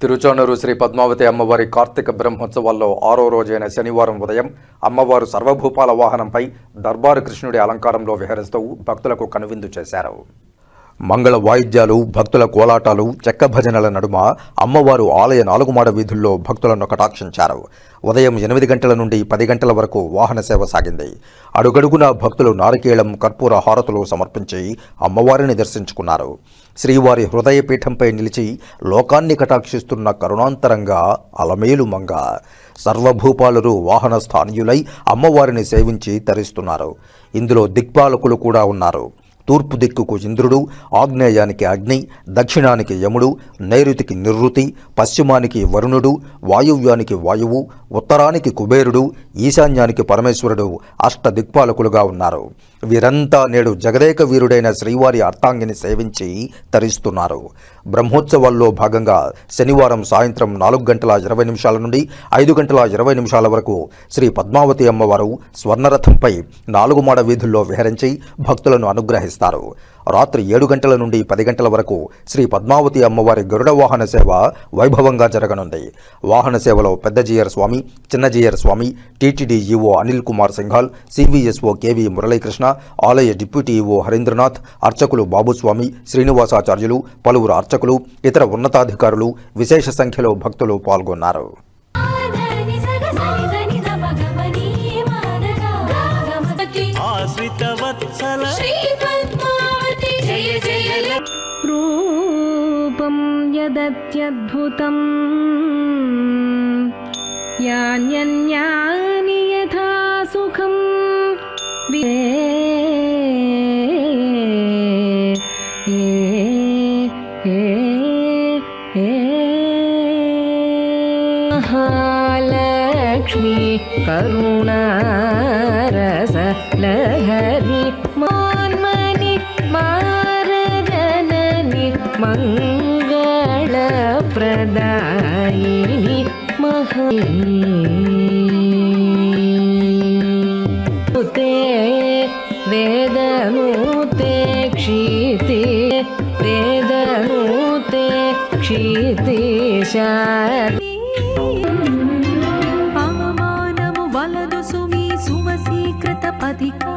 తిరుచానూరు శ్రీ పద్మావతి అమ్మవారి కార్తీక బ్రహ్మోత్సవాల్లో ఆరో రోజైన శనివారం ఉదయం అమ్మవారు సర్వభూపాల వాహనంపై దర్బారు కృష్ణుడి అలంకారంలో విహరిస్తూ భక్తులకు కనువిందు చేశారు. మంగళ వాయిద్యాలు భక్తుల కోలాటాలు చెక్క భజనల నడుమ అమ్మవారు ఆలయ నాలుగుమాడ వీధుల్లో భక్తులను కటాక్షించారు ఉదయం ఎనిమిది గంటల నుండి పది గంటల వరకు వాహన సేవ సాగింది. అడుగడుగున భక్తులు నారికేళం కర్పూర హారతులు సమర్పించి అమ్మవారిని దర్శించుకున్నారు. శ్రీవారి హృదయ పీఠంపై నిలిచి లోకాన్ని కటాక్షిస్తున్న కరుణాంతరంగా అలమేలు మంగ. సర్వభూపాలురు వాహన స్థానీయులై అమ్మవారిని సేవించి తరిస్తున్నారు. ఇందులో దిక్పాలకులు కూడా ఉన్నారు. తూర్పు దిక్కుకు ఇంద్రుడు ఆగ్నేయానికి అగ్ని దక్షిణానికి యముడు నైరుతికి నిర్రుతి పశ్చిమానికి వరుణుడు వాయువ్యానికి వాయువు ఉత్తరానికి కుబేరుడు ఈశాన్యానికి పరమేశ్వరుడు అష్ట దిక్పాలకులుగా ఉన్నారు. వీరంతా నేడు జగదేక వీరుడైన శ్రీవారి అర్థాంగిని సేవించి తరిస్తున్నారు. బ్రహ్మోత్సవాల్లో భాగంగా శనివారం సాయంత్రం నాలుగు గంటల ఇరవై నిమిషాల నుండి ఐదు గంటల ఇరవై నిమిషాల వరకు శ్రీ పద్మావతి అమ్మవారు స్వర్ణరథంపై నాలుగు మాడ వీధుల్లో విహరించి భక్తులను అనుగ్రహిస్తారు. రాత్రి ఏడు గంటల నుండి పది గంటల వరకు శ్రీ పద్మావతి అమ్మవారి గరుడ వాహన సేవ వైభవంగా జరగనుంది. వాహన సేవలో పెద్ద జీయర్ స్వామి చిన్న Jeeyar Swami TTD Anil Kumar Singhal CVSO KV Muralikrishna ఆలయ డిప్యూటీ ఈఓ హరీంద్రనాథ్ అర్చకులు బాబుస్వామి శ్రీనివాసాచార్యులు పలువురు అర్చకులు ఇతర ఉన్నతాధికారులు విశేష సంఖ్యలో భక్తులు పాల్గొన్నారు. ఆదని यदत्यद्भुतम्। यान्यन्यानि यथा सुखम्। दे एक्ष्मि करुणा रसलहरि मान्मनि मारनि मङ्गलप्रदायिनि महे वेदनूते क्षिति वेदनूते क्षितिशाति అవమానము వలదు సుమి సువసీకృత పథికా